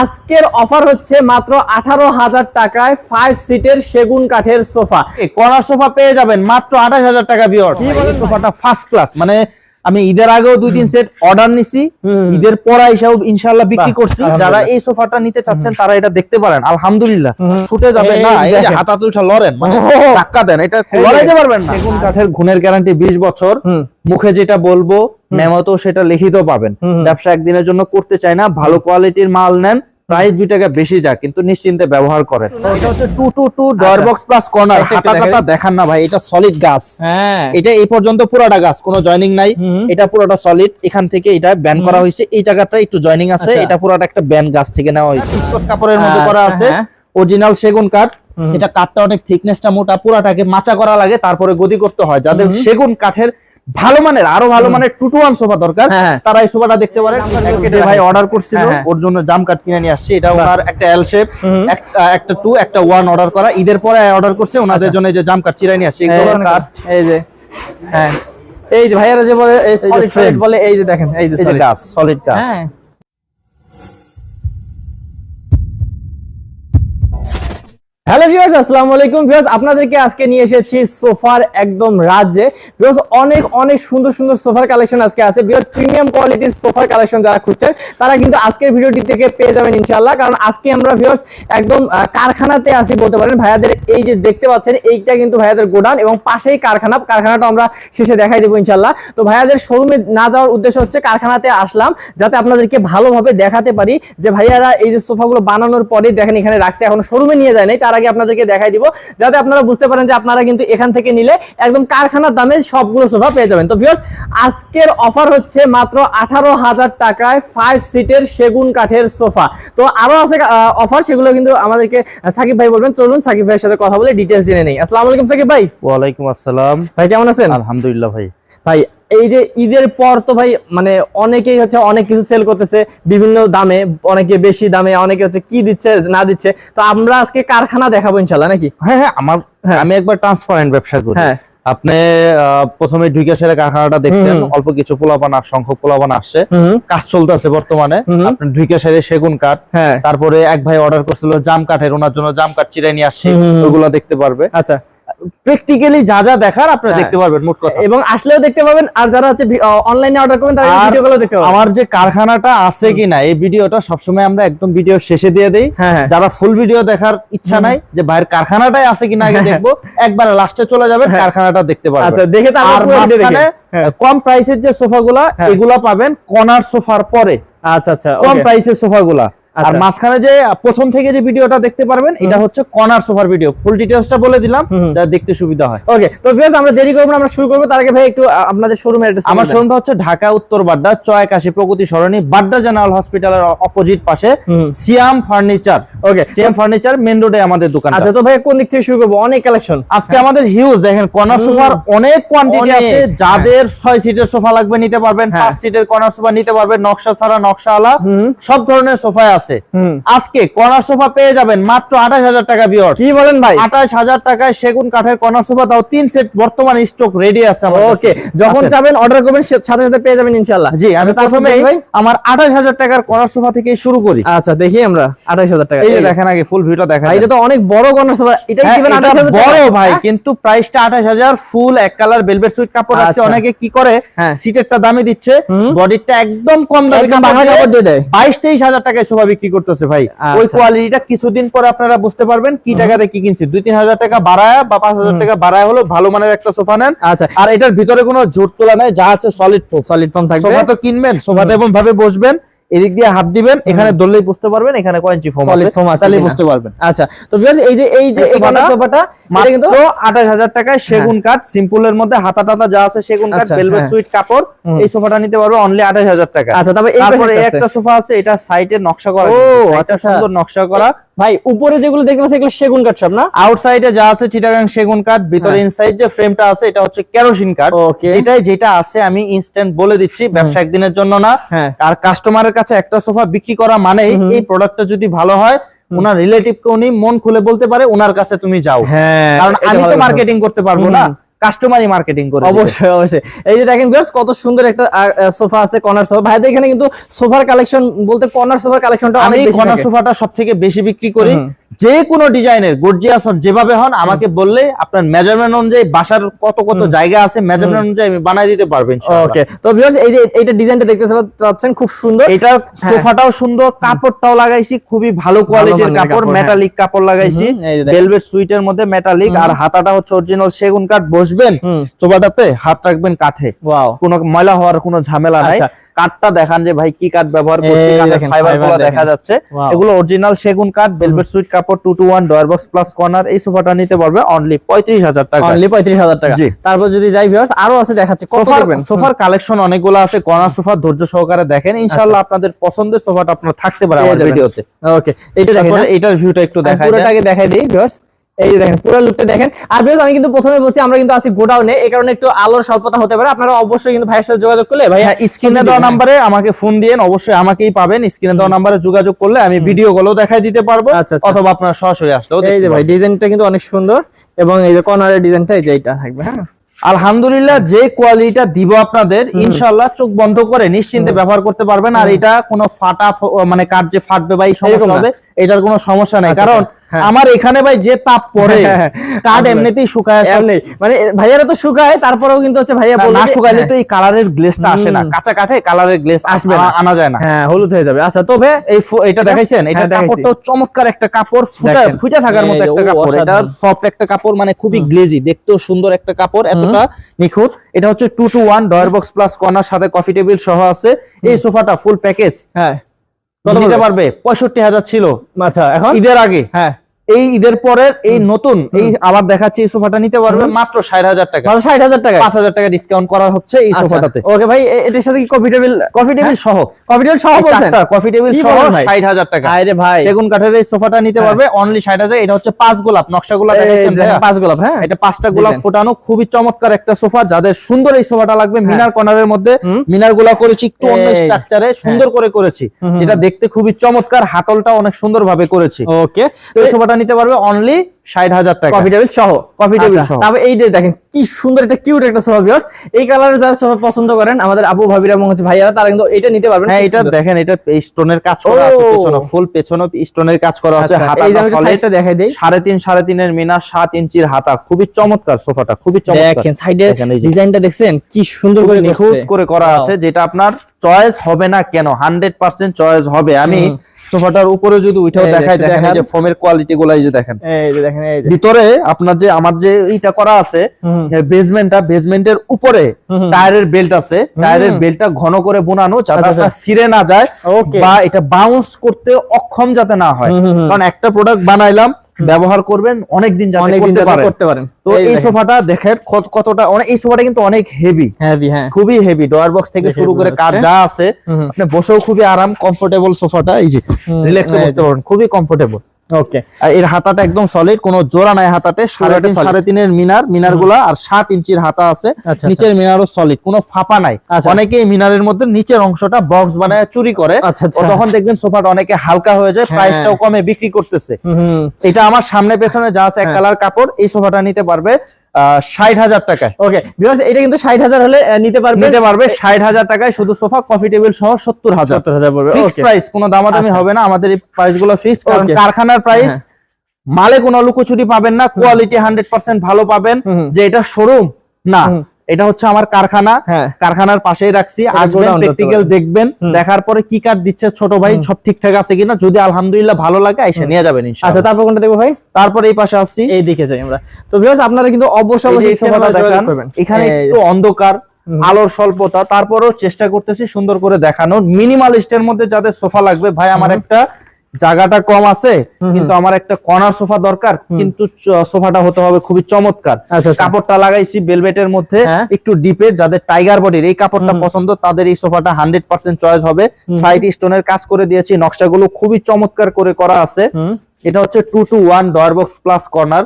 আজকের অফার হচ্ছে মাত্র আঠারো হাজার টাকায় ফাইভ সিটের সেগুন কাঠের সোফা। কড়া সোফা পেয়ে যাবেন মাত্র আঠাশ হাজার টাকা বিয়র সোফাটা ফার্স্ট ক্লাস মানে আমি ঈদের আগেও দুই তিন সেট অর্ডার নিছি। ঈদের পর হিসাব ইনশাল্লাহ বিক্রি করছি। যারা। এই সোফাটা নিতে চাচ্ছেন তারা এটা দেখতে পারেন। আলহামদুলিল্লাহ। ছুটে যাবে না এই যে। হাতাতে উঠা লড়েন মানে ধাক্কা দেন এটা লড়াইতে পারবেন না। সেগুন কাঠের গুণের গ্যারান্টি বিশ বছর। মুখে যেটা বলব মেমোতেও সেটা লিখিত পাবেন। ব্যবসা একদিনের জন্য করতে চাই না ভালো কোয়ালিটির মাল নেন প্রাইস দুই টাকা বেশি যাক কিন্তু নিশ্চিন্তে ব্যবহার করেন। এটা হচ্ছে two two two drawer. Box plus corner এটা হাতা দেখাই। দেখান না ভাই এটা সলিড গাছ। হ্যাঁ। এটা এই পর্যন্ত পুরোটা গাছ কোনো জয়নিং নাই। এটা পুরোটা সলিড এখান থেকে এটা ব্যান করা হয়েছে। এই জায়গাটা একটু জয়নিং আছে। আচ্ছা। এটা পুরোটা একটা ব্যান গাছ থেকে নেওয়া হয়েছে। স্কচ কাপড়ের মধ্যে করা আচ্ছা, আছে। হ্যাঁ। অরিজিনাল সেগুন কাঠ। এটা কাঠটা অনেক থিকনেসটা মোটা পুরাটাকে মাচা করা লাগে তারপরে গদি করতে হয়। যাদের সেগুন কাঠের ভালো মানের আরও ভালো মানের টু টু ওয়ান সোফা দরকার। হ্যাঁ, হ্যাঁ। তারা এই সোফাটা দেখতে পারেন। যে ভাই অর্ডার করছিল হ্যাঁ। ওর জন্য জাম কাট কিনে নিয়ে আসছি। এটা ওনার একটা এল শেপ একটা টু একটা ওয়ান অর্ডার করা। ঈদের পরে অর্ডার করছে ওনাদের আচ্ছা। জন্য এই যে জাম কাট চিরাই নিয়ে আসছি। এই যে হ্যাঁ। এই যে ভাইয়ারা যে বলে এই সলিড। বলে এই যে দেখেন এই যে সলিড গাছ সলিড গাছ হ্যাঁ। হ্যালো ভিউয়ার্স আসসালামু আলাইকুম। ভিউয়ার্স আপনাদেরকে আজকে নিয়ে এসেছি সোফার একদম রাজ্যে। ভিউয়ার্স অনেক অনেক সুন্দর সুন্দর সোফার কালেকশন আজকে আছে। ভিউয়ার্স প্রিমিয়াম কোয়ালিটির সোফার কালেকশন যারা খুঁজছেন, তারা কিন্তু আজকের ভিডিওটি থেকে পেয়ে যাবেন ইনশাআল্লাহ। কারণ আজকে আমরা ভিউয়ার্স একদম কারখানাতে আসি বলতে পারেন। ভাইয়াদের এই যে দেখতে পাচ্ছেন, এইটা কিন্তু ভাইয়াদের গোডাউন এবং পাশেই কারখানা। কারখানাটা আমরা শেষে দেখাই দেবো ইনশাআল্লাহ। তো ভাইয়াদের শোরুমে না যাওয়ার উদ্দেশ্য হচ্ছে কারখানাতে আসলাম, যাতে আপনাদেরকে ভালোভাবে দেখাতে পারি যে ভাইয়ারা এই যে সোফাগুলো বানানোর পরে দেখেন এখানে রাখছে, এখন শোরুমে নিয়ে যায় নাই, তার আগে আপনাদেরকে দেখাই দিব যাতে আপনারা বুঝতে পারেন যে আপনারা কিন্তু এখান থেকে নিলে একদম কারখানার দামে সবগুলো সোফা পেয়ে যাবেন। তো ভিউয়ার্স আজকের অফার হচ্ছে মাত্র আঠারো হাজার টাকায় ফাইভ সিটের সেগুন কাঠের সোফা। তো আরও আছে অফার সেগুলো কিন্তু আমাদেরকে সাকিব ভাই বলবেন। চলুন সাকিব ভাইয়ের সাথে কথা বলে ডিটেলস জেনে নেই। আসসালামু আলাইকুম সাকিব ভাই। ওয়ালাইকুম আসসালাম। ভাই কেমন আছেন? আলহামদুলিল্লাহ ভাই। ভাই এই যে ঈদের পর তো ভাই মানে অনেকেই হচ্ছে অনেক কিছু সেল করতেছে বিভিন্ন দামে অনেকে বেশি দামে অনেকে হচ্ছে কি দিচ্ছে না দিচ্ছে। তো আমরা আজকে কারখানা দেখাবো ইনশাল্লাহ নাকি? হ্যাঁ হ্যাঁ আমার হ্যাঁ। আমি একবার ট্রান্সপারেন্ট ব্যবসা করি। হ্যাঁ। আপনি প্রথমে ঢুকে সেরে কারখানাটা দেখছেন অল্প কিছু পোলাপান আর সংখ্যক পোলাপান আসছে। কাজ চলতেছে বর্তমানে। আপনি ঢুকে সেরে সেগুন কাঠ। হ্যাঁ। তারপরে এক ভাই অর্ডার করছিল জাম কাঠের ওনার জন্য জাম কাঠ চিরাই নিয়ে আসছে। হুম। দেখতে পারবে। আচ্ছা। প্র্যাকটিক্যালি যা যা দেখার আপনি হ্যাঁ। দেখতে পারবেন মোট কথা। এবং আসলেও দেখতে পাবেন আর যারা হচ্ছে অনলাইনে অর্ডার করবেন তারা আর ভিডিওগুলো দেখতে পাবেন। আমার যে কারখানাটা আছে কিনা এই ভিডিওটা সবসময় আমরা একদম ভিডিও শেষে দিয়ে দেই। হ্যাঁ, হ্যাঁ। যারা ফুল ভিডিও দেখার ইচ্ছা নাই যে ভাইয়ের কারখানাটাই আছে কিনা আগে দেখব একবার লাস্টে চলে যাবেন কারখানাটা দেখতে হ্যাঁ। আচ্ছা, দেখে তারপর। কম প্রাইসের যে সোফাগুলা। এগুলা পাবেন কর্নার সোফার পরে। আচ্ছা আচ্ছা কম প্রাইসের সোফাগুলা আর আচ্ছা। মাঝখানে যে প্রথম থেকে যে ভিডিওটা দেখতে পারবেন এটা হচ্ছে কর্নার সোফার ভিডিও ফুল ডিটেইলসটা বলে দিলাম যা দেখতে সুবিধা হয়। ওকে তো ভিউয়ার্স আমরা দেরি করব না আমরা শুরু করব। তার আগে ভাই একটু আপনাদের শোরুমের অ্যাড্রেস আমার শোরুমটা হচ্ছে ঢাকা উত্তর বাড্ডা প্রগতি সরণি বাড্ডা জেনারেল হসপিটালের অপোজিট পাশে Siam furniture okay Siam furniture main রোডে আমাদের দোকান আচ্ছা তো ভাই কোন দিক থেকে শুরু করব? অনেক কালেকশন আজকে আমাদের হিউজ দেখেন কর্নার সোফার অনেক কোয়ান্টিটি আছে। যাদের ছয় সিটের সোফা লাগবে নিতে পারবেন। হ্যাঁ। সিটের কর্নার সোফা নিতে পারবেন। নকশা ছাড়া নকশা আলা সব ধরনের সোফাই আছে। আজকে কর্নার সোফা পেয়ে যাবেন মাত্র আঠাশ হাজার টাকা বিয়র কি বলেন ভাই? আঠাশ হাজার টাকায় সেগুন কাঠের কর্নার সোফা তাও তিন সেট বর্তমান স্টক রেডি আছে ওকে যখন। চাবেন অর্ডার করবেন সাথে সাথে পেয়ে যাবেন ইনশাআল্লাহ। জি আমি প্রথমে আমার আঠাশ হাজার টাকার কর্নার সোফা থেকে শুরু করি। আচ্ছা দেখি আমরা আঠাশ হাজার টাকা। এই। দেখেন আগে ফুল ভিউটা দেখা এটা তো অনেক বড় কর্নার সোফা। এটা হ্যাঁ, হাজার বড় ভাই হ্যাঁ? কিন্তু প্রাইসটা আঠাশ হাজার ফুল এক কালার বেলভেট সুইট কাপড় আছে। আচ্ছা। অনেকে কি করে হ্যাঁ। সিটেরটা দামে দিচ্ছে বডিটা একদম কম দামে কাপড় দিয়ে দেয়। বাইশ তেইশ হাজার টাকায় সোফা বিক্রি করতেছে ভাই। ওই আচ্ছা। কোয়ালিটিটা কিছুদিন পর আপনারা বুঝতে পারবেন কি টাকাতে কি কিনছে। দুই তিন হাজার টাকা বাড়ায় বা পাঁচ হাজার টাকা বাড়ায় হলো ভালো মানের একটা সোফা নেন। আচ্ছা। আর এটার ভিতরে কোনো জোট তোলা নাই যা আছে সলিড ফোম সলিড ফোম থাকবে। সোফা তো কিনবেন সোফাতে এবং ভাবে বসবেন এদিক দিয়ে হাত দিবেন এখানে ধরলেই বুঝতে পারবেন এখানে কয়েন ফোম আছে আছে তাহলে বুঝতে পারবেন। আচ্ছা তো ভিউয়ার্স এই যে এই যে সোফাটা সোফাটা এটা কিন্তু মাত্র আঠাশ হাজার টাকায় সেগুন কাঠ সিম্পলের মধ্যে হাতা টাতা যা আছে সেগুন কাঠ আচ্ছা, ভেলভেট হ্যাঁ। সুইট কাপড় হুম। এই সোফাটা নিতে পারবে অনলি আঠাশ হাজার টাকা আচ্ছা তবে এই তারপরে পাশে এই একটা সোফা আছে এটা সাইডে নকশা করা ও, কিন্তু, আচ্ছা, সুন্দর নকশা করা। ভাই উপরে যেগুলো দেখতে পাচ্ছেন এগুলো সেগুন কাঠ সব না? আউটসাইডে যা আছে চিটাগাং সেগুন কাঠ ভিতরে হ্যাঁ। ইনসাইড যে ফ্রেমটা আছে এটা হচ্ছে কেরোসিন কাঠ. যেটাই যেটা আছে আমি ইনস্ট্যান্ট বলে দিচ্ছি ব্যবসা একদিনের জন্য না। হ্যাঁ। আর কাস্টমারের কাছে একটা সোফা বিক্রি করা মানেই এই প্রোডাক্টটা যদি ভালো হয় ওনার রিলেটিভ কে উনি মন খুলে বলতে পারে ওনার কাছে তুমি যাও। হ্যাঁ কারণ আমি তো মার্কেটিং করতে পারব না। কাস্টমারই মার্কেটিং করে অবশ্যই অবশ্যই। এই যে দেখেন বেশ কত সুন্দর একটা সোফা আছে কর্নার সোফা। ভাইদের এখানে কিন্তু সোফার কালেকশন বলতে কর্নার সোফার কালেকশনটা আমি অনেক কর্নার সোফাটা সব থেকে বেশি বিক্রি করি। যে কোনো ডিজাইনের গর্জিয়াস হন যেভাবে হন আমাকে বললে আপনার মেজারমেন্ট অনুযায়ী বাসার কত কত জায়গা আছে মেজারমেন্ট অনুযায়ী আমি বানাই দিতে পারব ইনশাআল্লাহ। ওকে তো ভিউয়ার্স এই যে এইটা ডিজাইনটা দেখতে পাচ্ছেন খুব সুন্দর। এটা সোফাটাও সুন্দর কাপড়টাও লাগাইছি খুবই ভালো কোয়ালিটির কাপড় কাপড়, হ্যাঁ। মেটালিক কাপড় লাগাইছি। ভেলভেট সুইটের মধ্যে মেটালিক আর হাতাটা হচ্ছে অরিজিনাল সেগুন কাঠ বসবেন। সোফাটাতে হাত রাখবেন কাঠে। ওয়াও কোনো ময়লা হওয়ার কোনো ঝামেলা নাই। আচ্ছা। কাঠটা দেখান যে ভাই কি কাঠ ব্যবহার করছি ফাইবারগুলো দেখা যাচ্ছে. এগুলো অরিজিনাল সেগুন কাঠ ভেলভেট সুইট কাপড় two two one drawer box plus corner এই সোফাটা নিতে পারবে অনলি পঁয়ত্রিশ হাজার টাকা অনলি পঁয়ত্রিশ হাজার টাকা। তারপর যদি যাই ভিউয়ার্স আরও আছে দেখাচ্ছি সোফার কালেকশন অনেকগুলো আছে কর্নার সোফা ধৈর্য সহকারে দেখেন ইনশাআল্লাহ আপনাদের পছন্দের সোফাটা আপনার থাকতে পারে আমাদের। ভিডিওতে ওকে এটা দেখেন হ্যাঁ? এটার ভিউটা একটু দেখাই। পুরোটাকে দেখাই দিই ভিউয়ার্স এই দেখেন পুরো লুকটা দেখেন। আর ভিউয়ার্স আমি কিন্তু প্রথমে বলছি আমরা কিন্তু আছি গোডাউনে এই কারণে একটু আলোর স্বল্পতা হতে পারে। আপনারা অবশ্যই কিন্তু ভাইয়ের সাথে যোগাযোগ করলে ভাই হ্যাঁ স্ক্রিনে দেওয়া নাম্বারে আমাকে ফোন দিয়েন অবশ্যই আমাকেই পাবেন। স্ক্রিনে দেওয়া নাম্বারে যোগাযোগ করলে আমি ভিডিও গুলো দেখাই দিতে পারব আচ্ছা, আচ্ছা। অথবা আপনারা সরাসরি আসলেও এই যে ভাই ডিজাইনটা কিন্তু অনেক সুন্দর এবং এই যে কর্নারের ডিজাইনটা এই যে এইটা থাকবে হ্যাঁ। আলহামদুলিল্লাহ যে কোয়ালিটিটা দিব আপনাদের ইনশাআল্লাহ চোখ বন্ধ করে নিশ্চিন্তে ব্যবহার করতে পারবেন। আর এটা কোনো ফাটা মানে কাঠ যে ফাটবে বা এই সমস্যা হবে এটার কোনো সমস্যা নাই। আচ্ছা, কারণ। আমার এখানে ভাই যে তাপ পড়ে হ্যাঁ, কাঠ এমনিতেই শুকায় এমনি মানে ভাইয়ারা তো শুকায় তারপরেও কিন্তু হচ্ছে ভাইয়া না, শুকাইলে তো হ্যাঁ, এই কালারের গ্লেসটা আসে না। কাঁচা কাঠে কালারের গ্লেস আসবে না। আনা যায় না। হ্যাঁ হলুদ হয়ে যাবে। আচ্ছা তবে এই এটা দেখাইছেন? এটা হ্যাঁ। কাপড়টাও চমৎকার একটা কাপড় ফুটা। ফুটে থাকার মতো একটা কাপড়। এটা সফট একটা কাপড় মানে খুবই গ্লেজি দেখতেও সুন্দর একটা কাপড় এতটা নিখুঁত। এটা হচ্ছে two two one drawer box plus corner সাথে কফি টেবিল সহ আছে। এই সোফাটা ফুল প্যাকেজ হ্যাঁ। নিতে? পারবে। পঁয়ষট্টি হাজার ছিল। আচ্ছা এখন? ঈদের আগে। হ্যাঁ। এই ঈদের পরের এই নতুন এই আবার দেখাচ্ছি এই সোফাটা নিতে পারবে মাত্র ষাট হাজার টাকা। ষাট হাজার টাকা পাঁচ হাজার টাকা ডিসকাউন্ট করা হচ্ছে এই সোফাটাতে। ওকে ভাই এটার সাথে কি কফি টেবিল কফি টেবিল সহ। কফি টেবিল সহ কফি টেবিল সহ ষাট হাজার টাকা। আরে ভাই। সেগুন কাঠের এই সোফাটা নিতে হ্যাঁ। পারবে অনলি ষাট হাজার এটা হচ্ছে পাঁচ গোলাপ দেখেন, ভাইয়া? পাঁচ গোলাপ হ্যাঁ। এটা পাঁচটা গোলাপ ফোটানো খুবই চমৎকার একটা সোফা। যাদের সুন্দর এই সোফাটা লাগবে হ্যাঁ। মিনার কর্নারের মধ্যে। মিনারগুলা করেছি একটু অন্য স্ট্রাকচারে সুন্দর করে করেছি। যেটা দেখতে খুবই চমৎকার হাতলটা অনেক সুন্দর ভাবে করেছি। ওকে। এই সোফাটা নিতে পারবে অনলি ষাট হাজার টাকা। কফি টেবিল সহ। কফি টেবিল আচ্ছা, সহ। তারপর এই যে দেখেন কি সুন্দর একটা কিউট একটা সোফা ভিউয়ার্স এই কালারের যারা সোফা পছন্দ করেন আমাদের আবু ভাবিরা এবং হচ্ছে ভাইয়ারা তারা কিন্তু এটা নিতে পারবেন। হ্যাঁ এটা দেখেন এটা স্টোনের কাজ করা আছে পেছনে ফুল পেছনে স্টোনের কাজ করা আছে আচ্ছা, solid, সাইডটা দেখাই দেই। সাড়ে তিন সাড়ে তিনের মিনার সাত ইঞ্চির হাতা। খুবই চমৎকার সোফাটা খুবই চমৎকার। দেখেন সাইডের যে। ডিজাইনটা দেখছেন কি সুন্দর করে নিখুঁত করে করা আছে যেটা আপনার চয়েস হবে না কেন হান্ড্রেড পার্সেন্ট চয়েস হবে। আমি। সোফাটার উপরে যদি ওইটাও দেখায় দেখাই দেখেন এই যে ফোমের কোয়ালিটি গুলো এই যে দেখেন। এই যে দেখেন এই যে। ভিতরে আপনার যে আমার যে এইটা করা আছে বেজমেন্টটা বেসমেন্টটা বেসমেন্টের উপরে টায়ারের বেল্ট আছে। টায়ারের বেল্টটা ঘন করে বোনানো যাতে আচ্ছা, আচ্ছা। ছিঁড়ে না যায়. বা এটা বাউন্স করতে অক্ষম যাতে না হয়। কারণ একটা প্রোডাক্ট বানাইলাম ব্যবহার করবেন অনেক দিন করতে পারেন। তো এই সোফাটা দেখেন কত- কতটা অনেক এই সোফাটা কিন্তু অনেক হেভি হেভি হ্যাঁ। খুবই হেভি ডয়ার বক্স থেকে শুরু করে কার যা আছে আপনি বসেও খুবই আরাম কমফোর্টেবল সোফাটা। এই যে রিল্যাক্সে বসতে পারেন খুবই কমফোর্টেবল ওকে আর এর হাতাটা একদম সলিড কোনো জোড়া নাই হাতাতে সাড়ে তিন সাড়ে তিনের মিনার মিনারগুলা আর সাত ইঞ্চির হাতা আছে আচ্ছা, নিচের মিনারও সলিড কোনো ফাঁপা নাই। আচ্ছা। অনেকে মিনারের মধ্যে নিচের অংশটা বক্স বানায় চুরি করে। আচ্ছা, আচ্ছা। তখন দেখবেন সোফাটা অনেকে হালকা হয়ে যায় হ্যাঁ। প্রাইসটাও কমে বিক্রি করতেছে। এটা আমার সামনে পেছনে যা আছে এক হ্যাঁ। কালার কাপড় এই সোফাটা নিতে পারবে। ষাট হাজার টাকায়। ওকে এটা কিন্তু ষাট হাজার হলে নিতে পারবে। নিতে পারবে ষাট হাজার টাকায় শুধু সোফা কফি টেবিল সহ সত্তর হাজার। সত্তর হাজার পড়বে ফিক্স প্রাইস কোনো দামাদামি আচ্ছা। হবে না আমাদের এই প্রাইসগুলো ফিক্স কারণ কারখানার প্রাইস হ্যাঁ। মালে কোনো লুকোচুরি পাবেন না কোয়ালিটি হান্ড্রেড পার্সেন্ট ভালো পাবেন যে এটা শোরুম না এটা হচ্ছে আমার কারখানা। হ্যাঁ। কারখানার পাশেই রাখছি। আসবেন প্র্যাকটিক্যাল দেখবেন। দেখার পরে কি কাঠ দিচ্ছে ছোট ভাই সব ঠিকঠাক আছে কিনা? যদি আলহামদুলিল্লাহ ভালো লাগে এসে নিয়ে যাবেন আচ্ছা তারপর কোনটা দেখব ভাই? তারপর এই পাশে আসছি। এই দিকে যাই আমরা। তো ভিউয়ার্স আপনারা কিন্তু অবশ্যই এই যে অবশ্যই সোফাটা দেখান। এখানে একটু অন্ধকার আলোর স্বল্পতা। তারপরেও চেষ্টা করতেছি সুন্দর করে দেখানোর। মিনিমালিস্টের মধ্যে যাদের সোফা লাগবে ভাই আমার একটা জায়গাটা কম আছে কিন্তু আমার একটা কর্নার সোফা দরকার কিন্তু সোফাটা হতে হবে খুবই চমৎকার। আচ্ছা, আচ্ছা। কাপড়টা লাগাইছি বেলভেটের মধ্যে হ্যাঁ। একটু ডিপের যাদের টাইগার বডির এই কাপড়টা পছন্দ তাদের এই সোফাটা হান্ড্রেড পার্সেন্ট চয়েস হবে। সাইড স্টোনের কাজ করে দিয়েছি নকশাগুলো খুবই চমৎকার করে করা আছে। এটা হচ্ছে two two one drawer box plus corner.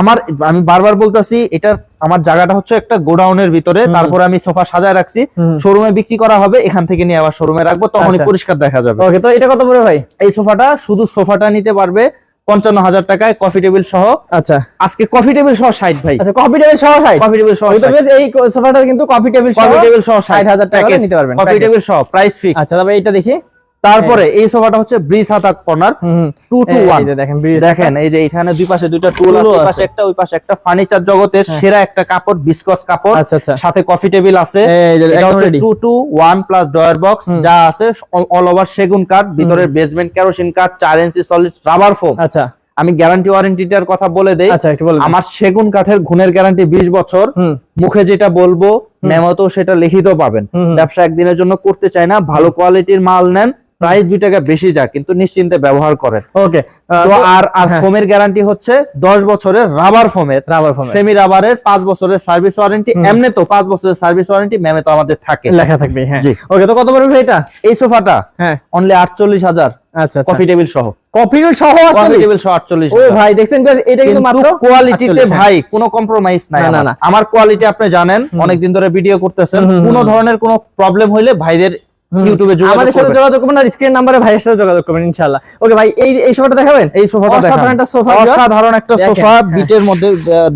আমার আমি বারবার বলতেছি এটার আমার জায়গাটা হচ্ছে একটা গোডাউনের ভিতরে তারপরে আমি সোফা সাজায় রাখছি। শোরুমে বিক্রি করা হবে এখান থেকে নিয়ে আবার শোরুমে রাখব তখনই আচ্ছা। পরিষ্কার দেখা যাবে। ওকে তো এটা কত পড়বে ভাই? এই সোফাটা শুধু সোফাটা নিতে পারবে পঞ্চান্ন হাজার টাকায় কফি টেবিল সহ। আচ্ছা। আজকে কফি টেবিল সহ ষাট ভাই। আচ্ছা কফি টেবিল সহ ষাট? কফি টেবিল সহ এই সোফাটা কিন্তু কফি টেবিল কফি টেবিল সহ ষাট। হাজার টাকা নিতে পারবেন। কফি টেবিল সহ প্রাইস ফিক্স আচ্ছা তবে এইটা দেখি। তারপরে এই সোফাটা হচ্ছে ব্রিজ হাতা কর্নার। টু টু ওয়ান দেখেন এই যে এখানে দুই পাশে দুইটা টুল আছে। পাশে একটা ওই পাশে একটা ফার্নিচার জগতের সেরা একটা কাপড় বিসকস কাপড় আচ্ছা আচ্ছা। সাথে কফি টেবিল আছে। এটা হচ্ছে two two one plus drawer box যা আছে অল ওভার সেগুন কাঠ ভিতরের বেসমেন্ট কেরোসিন কাঠ চার ইঞ্চি সলিড রাবার ফোম আচ্ছা। আমি গ্যারান্টি ওয়ারেন্টিটার কথা বলে দেই। আচ্ছা আমার সেগুন কাঠের গুণের গ্যারান্টি বিশ বছর। মুখে যেটা বলব মেমোতেও সেটা লিখিত পাবেন। ব্যবসা একদিনের জন্য করতে চাই না ভালো কোয়ালিটির মাল নেন। প্রাইস দুই টাকা বেশি যা কিন্তু নিশ্চিন্তে ব্যবহার করেন। ওকে তো আর আর হ্যাঁ। ফোমের গ্যারান্টি হচ্ছে দশ বছরের রাবার ফোমের রাবার ফোম সেমি রাবারের পাঁচ বছরের সার্ভিস ওয়ারেন্টি এমনি তো পাঁচ বছরের সার্ভিস ওয়ারেন্টি ম্যামে তো আমাদের থাকে। লেখা থাকবে হ্যাঁ। জি। ওকে তো কত পড়বে এটা? এই সোফাটা হ্যাঁ। অনলি আটচল্লিশ হাজার। আচ্ছা আচ্ছা। কফি টেবিল সহ। কফি টেবিল সহ কফি টেবিল সহ আটচল্লিশ ও ভাই দেখছেন এটা কিন্তু মাত্র কোয়ালিটিতে ভাই কোনো কম্প্রোমাইজ নাই না, না, আমার। কোয়ালিটি আপনি জানেন অনেকদিন ধরে ভিডিও করতেছেন। কোনো ধরনের কোনো প্রবলেম হইলে ভাইদের ইউটিউবে আমাদের সাথে যোগাযোগ করবেন আর স্ক্রিন নাম্বারে ভাইয়ের সাথে যোগাযোগ করবেন ইনশাআল্লাহ। ওকে ভাই এই এই সোফাটা দেখাবেন? এই সোফাটা অসাধারণ একটা সোফা অসাধারণ একটা সোফা হ্যাঁ। বিটের মধ্যে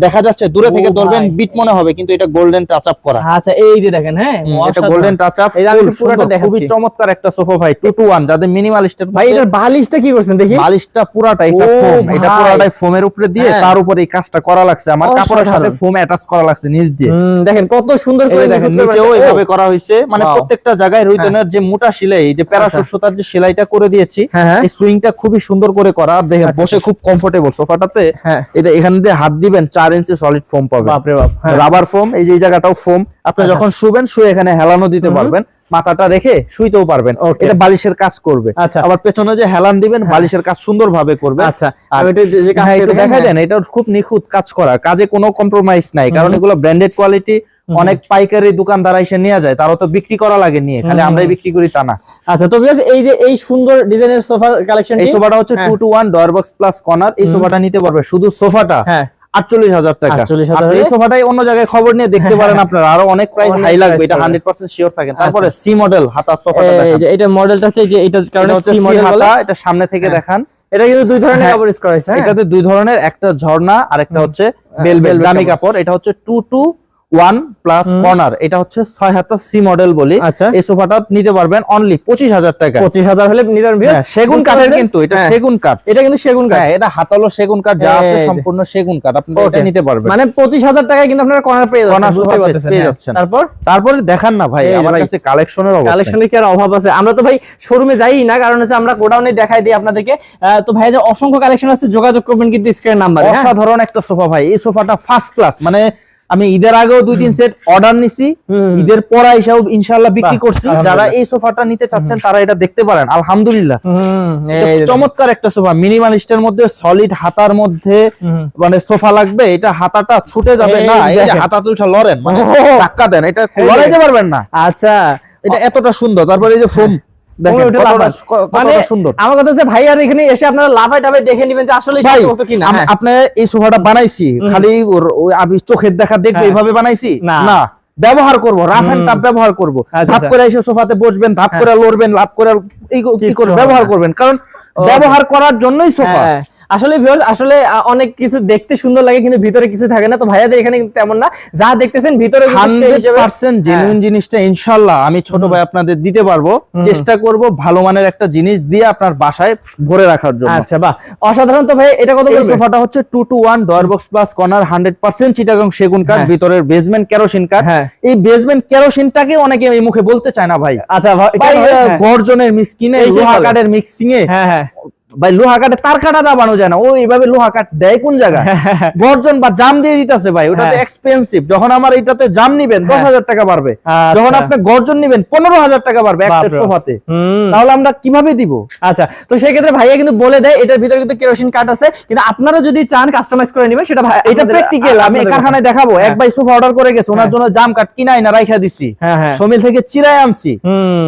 দেখা যাচ্ছে দূরে থেকে ধরবেন বিট মনে হবে কিন্তু এটা গোল্ডেন টাচ আপ করা। আচ্ছা এই যে দেখেন হ্যাঁ এটা গোল্ডেন টাচ আপ এই আমি পুরোটা খুবই চমৎকার একটা সোফা ভাই 2 টু 1 যাদের মিনিমালিস্টের ভাই এটার বালিশটা কি করছেন দেখি? বালিশটা পুরাটা এটা ফোম এটা। পুরাটাই ফোমের উপরে দিয়ে হ্যাঁ। তার উপরে এই কাজটা করা লাগছে আমার কাপড়ের সাথে ফোম অ্যাটাচ করা লাগছে নিচ দিয়ে। দেখেন কত সুন্দর করে দেখেন নিচেও এইভাবে করা হয়েছে মানে প্রত্যেকটা জায়গায় রুইতনের যে মোটা সেলাই যে প্যারাসুট সুতার যে সেলাইটা করে দিয়েছি হ্যাঁ, হ্যাঁ। এই সুইংটা খুবই সুন্দর করে করা। আর দেখেন আচ্ছা, বসে খুব কমফোর্টেবল সোফাটাতে। হ্যাঁ। এটা এখানে দিয়ে হাত দিবেন চার ইঞ্চি সলিড ফোম পাবেন। বাপরে বাপ। রাবার ফোম এই যে এই জায়গাটাও ফোম আপনি আচ্ছা। যখন শুবেন শুয়ে এখানে হেলানো দিতে পারবেন। মাথাটা রেখে শুইতেও পারবেন. এটা বালিশের কাজ করবে। আচ্ছা। আবার পেছনে যে হেলান দিবেন বালিশের কাজ সুন্দর ভাবে করবে। আচ্ছা। হ্যাঁ, হ্যাঁ। দেন এটা খুব নিখুঁত কাজ করা। কাজে কোনো কম্প্রোমাইজ নাই কারণ এগুলো ব্র্যান্ডেড কোয়ালিটি অনেক পাইকারি দোকানদার এসে নিয়ে যায় তারও তো বিক্রি করা লাগে নিয়ে। খালি আমরাই বিক্রি করি তা না। আচ্ছা তো এই যে এই সুন্দর ডিজাইনের সোফার কালেকশন এই সোফাটা হচ্ছে হ্যাঁ। Two two one drawer box plus corner এই সোফাটা নিতে পারবে। শুধু সোফাটা হ্যাঁ। আটচল্লিশ হাজার টাকা। 48,000 আচ্ছা, এই সোফাটাই অন্য জায়গায় খবর নিয়ে দেখতে পারেন আপনারা। আরও অনেক প্রাইস অনেক হাই লাগবে এটা হান্ড্রেড পার্সেন্ট শিওর থাকেন। তারপরে সি মডেল হাতা সোফাটা এটা মডেলটা হচ্ছে যে এটা কারণে হচ্ছে সি মডেল এটা সামনে থেকে হ্যাঁ। দেখান। এটা কিন্তু দুই ধরনের হ্যাঁ। কাপড় ইউজ করা হয়েছে হ্যাঁ? এটাতে দুই ধরনের একটা ঝর্ণা আর একটা হচ্ছে বেলবেল দামি। কাপড়। এটা হচ্ছে two two one plus corner. এটা হচ্ছে ছয় হাতা সি মডেল বলি। আচ্ছা। এই সোফাটা নিতে পারবেন অনলি পঁচিশ হাজার টাকা পঁচিশ হাজার হলে। হ্যাঁ, সেগুন কাঠের কিন্তু এটা হ্যাঁ, সেগুন কাঠ। এটা কিন্তু সেগুন কাঠ। হ্যাঁ এটা হাতালো সেগুন কাঠ যা আছে সম্পূর্ণ সেগুন কাঠ। আপনি এটা নিতে পারবেন। মানে পঁচিশ হাজার টাকায় কিন্তু আপনারা কর্নার পেয়ে যাচ্ছেন পেয়ে। যাচ্ছেন। তারপর? তারপরে দেখান না ভাই আমার কাছে কালেকশনের অবস্থা কালেকশনের কি আর অভাব আছে? আমরা তো ভাই শোরুমে যাই না কারণ হচ্ছে আমরা গোডাউনে দেখাই দিই আপনাদেরকে। তো ভাইদের অসংখ্য কালেকশন আছে যোগাযোগ করবেন কিন্তু স্ক্রিন নাম্বার অসাধারণ একটা সোফা ভাই এই সোফাটা ফার্স্ট ক্লাস মানে আমি ঈদের আগেও দুই তিন সেট অর্ডার নিছি। ঈদের পর এসেও ইনশাআল্লাহ বিক্রি করছি। যারা এই সোফাটা নিতে চাচ্ছেন তারা এটা দেখতে পারেন। আলহামদুলিল্লাহ। চমৎকার একটা সোফা। মিনিমালিস্টের মধ্যে সলিড হাতার মধ্যে মানে সোফা লাগবে। এটা হাতাটা ছুটে যাবে। না এই। হাতাতে উঠে লড়েন। মানে ধাক্কা দেন। এটা লড়াইতে পারবেন না। আচ্ছা। এটা এতটা সুন্দর। তারপরে এই যে ফোম। মানে আমার কথা ভাই আর এখানে এসে আপনারা লাভাই দেখে নিবেন যে আসলে কিনা। হ্যাঁ। আপনি এই সোফাটা বানাইছি খালি আমি চোখের দেখা দেখব হ্যাঁ। এইভাবে বানাইছি? না। ব্যবহার করব রাফ এন্ড টাফ ব্যবহার করব। আচ্ছা, ধাপ আচ্ছা। করে এসে সোফাতে বসবেন ধাপ করে লড়বেন লাভ করে এই ব্যবহার করবেন। কারণ ব্যবহার করার জন্যই সোফা। হ্যাঁ, আসলে viewers, আসলে অনেক কিছু দেখতে সুন্দর লাগে কিন্তু ভিতরে কিছু থাকে না। তো ভাইয়াদের এখানে কিন্তু তেমন না। যা দেখতেছেন ভিতরে কিন্তু সেই হান্ড্রেড হিসেবে- পার্সেন্ট জেনুইন জিনিসটা ইনশাল্লাহ আমি ছোট ভাই আপনাদের দিতে পারব। চেষ্টা করব ভালো মানের একটা জিনিস দিয়ে আপনার বাসায় ভরে রাখার জন্য। আচ্ছা বাহ। অসাধারণ তো ভাই এটা কত এই সোফাটা হচ্ছে two two one drawer box plus corner hundred percent Chittagong সেগুন কাঠ হ্যাঁ। ভিতরের বেসমেন্ট কেরোসিন কাঠ হ্যাঁ। এই বেসমেন্ট কেরোসিনটাকে অনেকে এই মুখে বলতে চায় না ভাই। আচ্ছা ভাই হ্যাঁ। গর্জনের মিসকিনে লোহা কাঠের মিক্সিং এ হ্যাঁ হ্যাঁ। ভাই লোহা কাঠে তার কাটা দাবানো যায় না। ও এইভাবে লোহা কাঠ দেয় কোন জায়গায়? গর্জন বা জাম দিয়ে দিতেছে ভাই ওটাতে হ্যাঁ। এক্সপেন্সিভ যখন আমার এটাতে জাম নিবেন দশ হাজার টাকা বাড়বে। আচ্ছা। যখন আপনি গর্জন নিবেন পনেরো হাজার টাকা বাড়বে এক সেট সোফাতে। তাহলে আমরা কীভাবে দিব? আচ্ছা তো সেই ক্ষেত্রে ভাইয়া কিন্তু বলে দেয় এটার ভিতরে কিন্তু কেরোসিন কাঠ আছে কিন্তু আপনারা যদি চান কাস্টমাইজ করে নেবেন সেটা ভাই এটা প্র্যাকটিক্যাল আমি কারখানায় দেখাবো। এক ভাই সোফা অর্ডার করে গেছে ওনার জন্য জাম কাঠ কিনাই না রাইখা দিছি। হ্যাঁ, হ্যাঁ। সমিল থেকে চিরাই আনছি।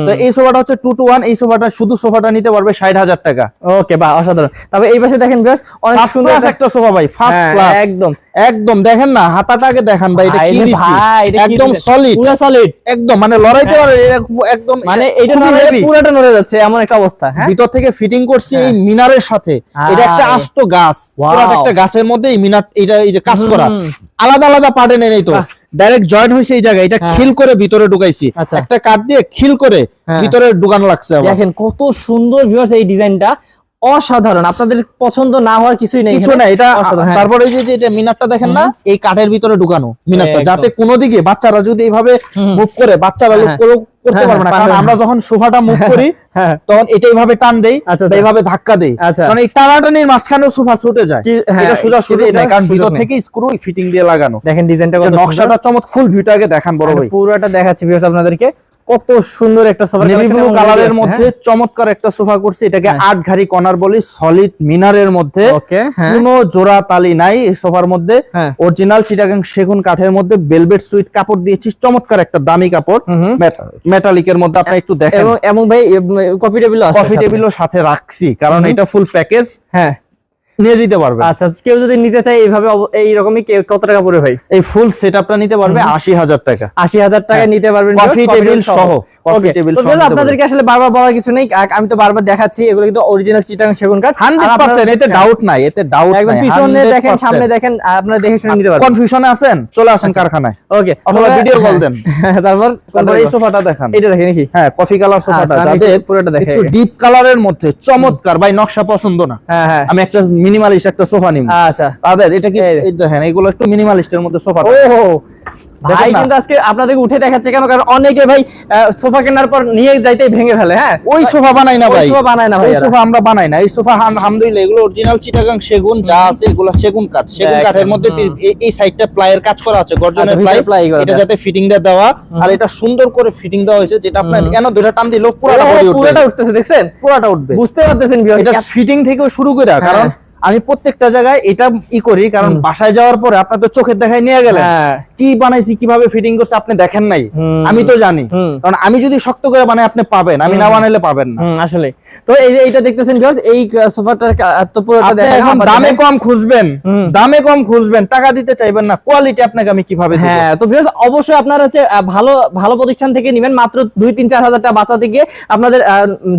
তো এই সোফাটা হচ্ছে টু টু ওয়ান এই সোফাটা শুধু সোফাটা নিতে পারবে ষাট হাজার টাকা। ওকে বা অসাধারণ। তবে এই পাশে দেখেন ভিউয়ার্স অনেক সুন্দর একটা- একটা সোফা ভাই ফার্স্ট হ্যাঁ, ক্লাস একদম। একদম দেখেন না হাতাটাকে দেখান ভাই এটা কি দিছি? ভাই, এটা কি একদম সলিড পুরো সলিড একদম মানে লড়াইতে পারে একদম মানে এটা খুবই পুরোটা নড়ে যাচ্ছে এমন একটা অবস্থা হ্যাঁ? ভিতর থেকে ফিটিং করছি এই মিনারের সাথে। এটা একটা আস্ত গাছ. একটা গাছের মধ্যে এই মিনার এটা এই যে কাজ করা। আলাদা আলাদা পার্টে নেই তো। ডাইরেক্ট জয়েন হয়েছে এই জায়গায় এটা হ্যাঁ। খিল করে ভিতরে ঢুকাইছি। আচ্ছা। একটা কাঠ দিয়ে খিল করে হ্যাঁ। ভিতরে ঢুকানো লাগছে দেখেন কত সুন্দর ভিউয়ার্স এই ডিজাইনটা অসাধারণ। আপনাদের পছন্দ না হওয়ার কিছুই নেই কিছু না এটা হ্যাঁ। তারপরে এই যে এটা মিনারটা দেখেন না এই কাঠের ভিতরে ঢুকানো মিনারটা যাতে কোনো দিকে বাচ্চারা যদি এইভাবে। মুভ করে বাচ্চারা লোক হ্যাঁ। করতে হ্যাঁ, পারবে না। কারণ আমরা যখন সোফাটা মুভ করি হ্যাঁ। তখন এটা এইভাবে টান দেই আচ্ছা, আচ্ছা। এইভাবে ধাক্কা দেই। আচ্ছা। কারণ এই টানাটানির মাঝখানেও সোফা ছুটে যায়। হ্যাঁ, এটা সোজা সুযোগ নেই কারণ ভিতর। থেকে স্ক্রু ফিটিং দিয়ে লাগানো। দেখেন ডিজাইনটা নকশাটা চমৎ ফুল ভিউটাকে দেখান বড় ভাই। পুরোটা দেখাচ্ছি ভিউয়ার্স আপনাদেরকে। কত সুন্দর একটা সোফা নেভি ব্লু কালারের মধ্যে চমৎকার একটা সোফা করছে। এটাকে হ্যাঁ। আট ঘাড়ি কর্নার বলি সলিড মিনারের মধ্যে। হ্যাঁ। কোনো জোড়া তালি নাই এই সোফার মধ্যে। হ্যাঁ। অরিজিনাল চিটাগাং সেগুন কাঠের মধ্যে বেলভেট সুইট কাপড় দিয়েছি চমৎকার একটা দামি কাপড়। মেটালিকের মধ্যে আপনি একটু দেখেন। এবং ভাই কফি টেবিল আছে কফি সাথে। টেবিলও সাথে রাখছি কারণ এটা ফুল প্যাকেজ হ্যাঁ। নিয়ে যেতে পারবে। আচ্ছা কেউ যদি নিতে চায় এইভাবে এইরকমই কত টাকা পড়বে ভাই? এই ফুল সেটআপটা নিতে পারবে আশি হাজার টাকা। আশি হাজার টাকা হ্যাঁ। নিতে পারবেন কফি টেবিল সহ, কফি টেবিল সহ আপনাদেরকে আসলে বারবার বলার কিছু নেই। আমি তো বারবার দেখাচ্ছি এগুলো কিন্তু অরিজিনাল চিটাং সেগুন কাঠ। হান্ড্রেড পার্সেন্ট এতে ডাউট নাই এতে ডাউট একদম পিছনে দেখেন সামনে দেখেন আপনারা দেখে শুনে নিতে পারবেন। কনফিউশনে আছেন? চলে আসেন কারখানায়। ওকে অথবা video call দেন। তারপর তারপর এই সোফাটা দেখান। এটা দেখে নাকি হ্যাঁ কফি কালার সোফাটা আচ্ছা, যাদের পুরোটা দেখাই। একটু ডিপ কালারের মধ্যে চমৎকার। ভাই নকশা পছন্দ না। হ্যাঁ হ্যাঁ। আমি একটা মিনিমালিস্ট একটা সোফা নিব আচ্ছা। তাদের এটা কি দেখেন এগুলো একটু মিনিমালিস্টের মধ্যে সোফা ও ভাই? কিন্তু আজকে আপনাদেরকে উঠে দেখাচ্ছে কেন? কারণ অনেকে ভাই সোফা কেনার পর নিয়ে যাইতেই ভেঙে ফেলে হ্যাঁ? ওই সোফা বানাই না ভাই। সোফা বানায় না ভাই সোফা আমরা বানাই না। এই সোফা আলহামদুলিল্লাহ এগুলো অরিজিনাল চিটাগাং সেগুন যা আছে এগুলো সেগুন কাঠ। সেগুন কাঠের মধ্যে এই- সাইডটা প্লাইয়ের কাজ করা আছে গর্জনের আচ্ছা, প্লাই। এটা যাতে ফিটিং দিয়ে দেওয়া আর এটা সুন্দর করে ফিটিং দেওয়া হয়েছে যেটা আপনার এন দুটা টান দিলেও পুরোটা ও, পুরোটা উঠতেছে দেখছেন? পুরোটা উঠবে। বুঝতে পারতেছেন এটা ফিটিং থেকেও শুরু করে কারণ আমি প্রত্যেকটা জায়গায় এটা ই করি কারণ বাসায় যাওয়ার পরে আপনার তো চোখের দেখায় নিয়ে গেলেন। হ্যাঁ। কি বানাইছি কীভাবে ফিটিং করছে আপনি দেখেন নাই। আমি তো জানি। কারণ আমি যদি শক্ত করে বানাই আপনি পাবেন। আমি না বানাইলে পাবেন না। আসলে তো এই যে এইটা দেখতেছেন viewers, এই সোফাটার তো পুরোটা দেখেন এখন দামে কম খুঁজবেন। দামে কম খুঁজবেন। টাকা দিতে চাইবেন না। কোয়ালিটি আপনাকে আমি কীভাবে দিব? হ্যাঁ তো viewers, অবশ্যই আপনারা হচ্ছে ভালো ভালো প্রতিষ্ঠান থেকে নেবেন। মাত্র দুই তিন চার হাজার টাকা বাঁচাতে গিয়ে আপনাদের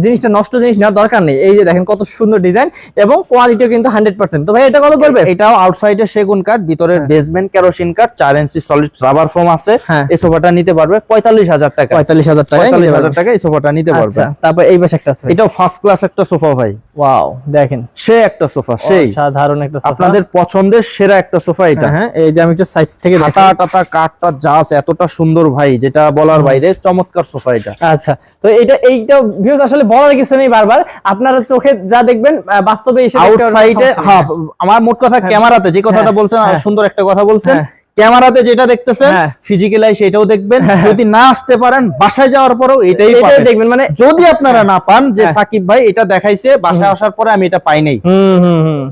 জিনিসটা নষ্ট জিনিস নেওয়ার দরকার নেই। এই যে দেখেন কত সুন্দর ডিজাইন এবং কোয়ালিটিও কিন্তু হান্ড্রেড পার্সেন্ট তো ভাই এটা কত পড়বে? এটাও আউটসাইডে সেগুন কাঠ ভিতরে বেসমেন্ট কেরোসিন কাঠ চার ইঞ্চি সলিড রাবার ফোম আছে। হ্যাঁ। এই সোফাটা নিতে পারবে পঁয়তাল্লিশ হাজার টাকা। পঁয়তাল্লিশ হাজার টাকা পঁয়তাল্লিশ হাজার টাকা এই সোফাটা নিতে পারবে। আচ্ছা তারপর এই পাশে একটা আছে। এটাও ফার্স্ট ক্লাস একটা সোফা ভাই। ওয়াও দেখেন সে একটা সোফা সেই। সাধারণ একটা সোফা। আপনাদের পছন্দের সেরা একটা সোফা এটা। হ্যাঁ এই যে আমি একটু সাইড থেকে দেখাই। হাতা টাতা কাঠটা যা এতটা সুন্দর ভাই যেটা বলার বাইরে চমৎকার সোফা এটা। আচ্ছা তো এটা এইটা ভিউজ আসলে বলার কিছু নেই বারবার। আপনারা চোখে যা দেখবেন বাস্তবে এসে আউটসাইডে হ্যাঁ আমার মোট কথা ক্যামেরাতে যে কথাটা বলছেন হ্যাঁ। সুন্দর একটা কথা বলছেন হ্যাঁ। ক্যামেরাতে যেটা দেখতেছেন ফিজিক্যালাই ফিজিক্যালি সেটাও দেখবেন। যদি না আসতে পারেন বাসায় যাওয়ার পরেও এটাই দেখবেন মানে যদি আপনারা না পান যে হ্যাঁ। সাকিব ভাই এটা দেখাইছে বাসায় আসার পরে আমি এটা পাই নাই। হুম হুম হুম।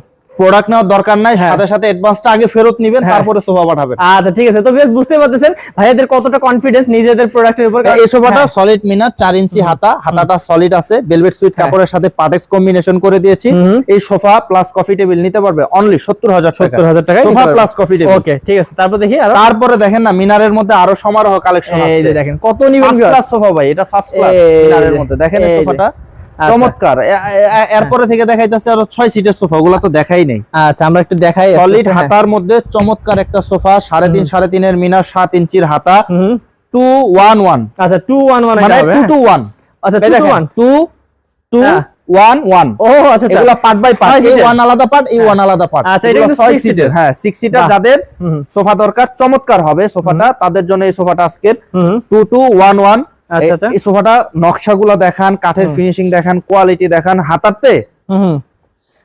প্রোডাক্ট নেওয়ার দরকার নাই হ্যাঁ। সাথে সাথে অ্যাডভান্সটা আগে ফেরত নিবেন হ্যাঁ। তারপরে সোফা পাঠাবেন আচ্ছা ঠিক আছে। তো বেশ বুঝতে পারতেছেন ভাইয়াদের কতটা কনফিডেন্স নিজেদের প্রোডাক্টের উপর? এই সোফাটা হ্যাঁ। সলিড মিনার চার ইঞ্চি হাতা হাতাটা সলিড আছে ভেলভেট সুইট কাপড়ের সাথে পাটেক্স কম্বিনেশন করে দিয়েছি। এই সোফা প্লাস কফি টেবিল নিতে পারবে অনলি সত্তর হাজার সত্তর হাজার টাকা sofa plus coffee table okay ঠিক আছে। তারপর দেখি আর। তারপরে দেখেন না মিনারের মধ্যে আরও সমারোহ কালেকশন আছে। দেখেন কত নিবেন ফার্স্ট ক্লাস সোফা ভাই এটা ফার্স্ট ক্লাস মিনারের মধ্যে। দেখেন এই সোফাটা। চমৎকার। এ- এ- এরপরে থেকে দেখাইতেছে আরও ছয় সিটের সোফা ওগুলা তো দেখাই নেই। আচ্ছা আমরা একটু দেখাই সলিড হ্যাঁ। হাতার মধ্যে চমৎকার একটা সোফা সাড়ে তিন সাড়ে তিনের মিনার সাত ইঞ্চির হাতা। টু ওয়ান ওয়ান আচ্ছা টু ওয়ান ওয়ান মানে টু টু ওয়ান আচ্ছা টু ওয়ান টু টু হ্যাঁ। ওয়ান ওয়ান ও আচ্ছা আচ্ছা। এগুলা পার্ট বাই পার্ট এই ওয়ান আলাদা পার্ট এই ওয়ান আলাদা পার্ট আচ্ছা, এটা ছয় সিটের হ্যাঁ সিক্স সিটার। যাদের। সোফা দরকার চমৎকার হবে সোফাটা তাদের জন্য এই সোফাটা আজকের হুম। টু টু ওয়ান ওয়ান আচ্ছা, আচ্ছা। এই সোফাটা নকশাগুলো দেখান কাঠের ফিনিশিং দেখান কোয়ালিটি দেখান হাতাতে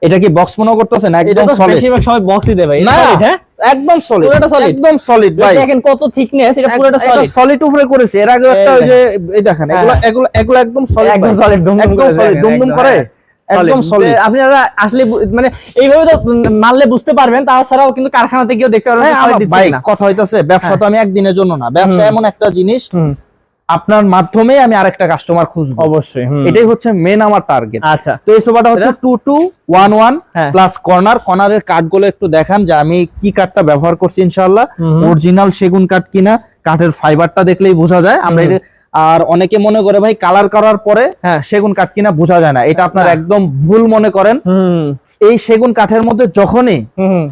এটা কি বক্স মনে করতেছেন? এটা একদম সলিড বেশিরভাগ সবাই বক্সই না হ্যাঁ? একদম সলিড পুরোটা solid? একদম সলিড ভাই। দেখেন কত থিকনেস এটা পুরোটা সলিড সলিড উপরে করেছে এর আগে একটা ওই যে এই দেখেন এগুলো হ্যাঁ। এগুলো এগুলো একদম সলিড একদম সলিড দুম দুম একদম সলিড দুমদুম করে হ্যাঁ। একদম সলিড আপনারা আসলে মানে এইভাবে তো মারলে বুঝতে পারবেন তাছাড়াও কিন্তু কারখানাতে গিয়েও দেখতে পারবেন হ্যাঁ, ভাই কথা হইতাছে ব্যবসা তো আমি একদিনের জন্য না। ব্যবসা এমন একটা জিনিস। আপনার মাধ্যমে আমি আরেকটা কাস্টমার খুঁজবো। অবশ্যই এটাই হচ্ছে মেন আমার টার্গেট আচ্ছা। তো এই সোফাটা হচ্ছে টু টু ওয়ান ওয়ান হ্যাঁ। প্লাস কর্নার কর্নারের কাঠগুলো একটু দেখান যে আমি কি কাঠটা ব্যবহার করছি ইনশাল্লাহ অরিজিনাল সেগুন কাঠ কিনা কাঠের ফাইবারটা দেখলেই বোঝা যায়। আমরা আর অনেকে মনে করে ভাই কালার করার পরে হ্যাঁ। সেগুন কাঠ কিনা বোঝা যায় না। এটা আপনার একদম ভুল মনে করেন। হুম। এই সেগুন কাঠের মধ্যে যখনই